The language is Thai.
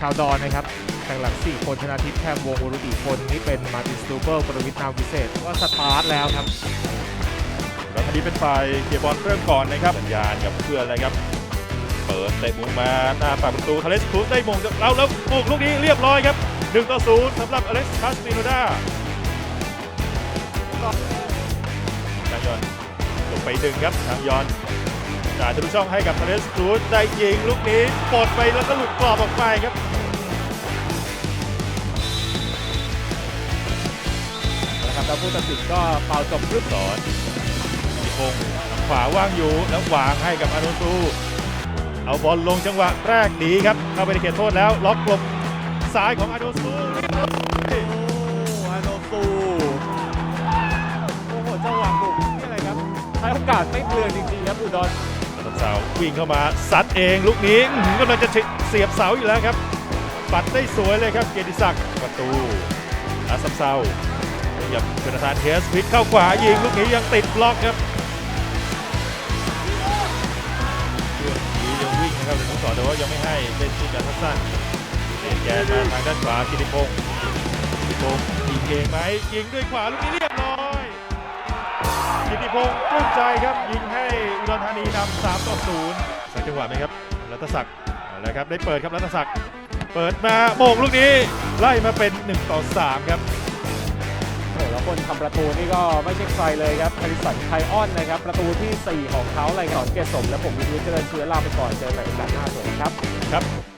ชาวดอนนะครับแข่งหลัง 4 คนชนะทิพย์แคมวงวรุติพลนี่เป็นมาร์ตินสตูเบิลปรวิทย์นามวิเศษก็สตาร์ทแล้วครับแล้วทันทีเป็นฝ่ายเกียร์บอลเริ่มก่อนนะครับสัญญาณกับเพื่อนเลยครับ เปิดเตะมุมมาหน้าปากประตูคาเลสครูซได้มงจากเราแล้วบุกลูกนี้เรียบร้อยครับ1ต่อ0สำหรับอเล็กซ์คาสติโนดาทางยอนลงไปดึงครับทางยอน จ่ายทะลุช่องให้กับคาเลสครูซได้ยิงลูกนี้ปลดไปแล้วก็หลุดกรอบออกไปครับนะครับแล้วผู้ตัดสินก็เป่าจบครึ่งสอนมีพงษ์ขวาว่างอยู่แล้ววางให้กับอานุซูเอาบอลลงจังหวะแรกหนีครับ เข้าไปในเขตโทษแล้ว ล็อกกลมซ้ายของอานุซูโอ้อาโนซูโอ้โหจังหวะบุกนี่อะไรครับใช้โอกาสไม่เปลืองจริงๆครับอุดรตัด เสาวิ่งเข้ามาซัดเองลูกนี้กำลังจะเสียบเสาอยู่แล้วครับ ปัดได้สวยเลยครับเกียรติศักดิ์ประตูอาซัมเซาเหยับชนทานเทสพิกเข้าขวายิงลูกนี้ยังติดบล็อกครับเพื่อนนี้ยังวิ่งนะครับแต่ต้องสอนแต่ว่ายังไม่ให้เป็นชุดแบบสั้นๆเล่นแกนมาทางด้านขวากิติพงศ์กิติพงศ์ยิงเองไหมยิงด้วยขวาลูกนี้เรียบ กิติพงศ์ปลื้มใจครับยิงให้อุดรธานีนำ3ต่อ0สักจังหวะไหมครับรัตศักดิ์เอาละครับได้เปิดครับรัตศักดิ์เปิดมาโมงลูกนี้ไล่มาเป็น 1 ต่อ 3 ครับโอ้โหแล้วคนทำประตูนี่ก็ไม่ใช่ใครเลยครับคาริสันไคออนนะครับ ประตูที่ 4 ของเขาเลยครับสอนเกยรตสมและผมวิทยุเจริญเชื้อลาไปก่อนเจอกันใหม่โอกาสหน้าสวัสดีครับครับ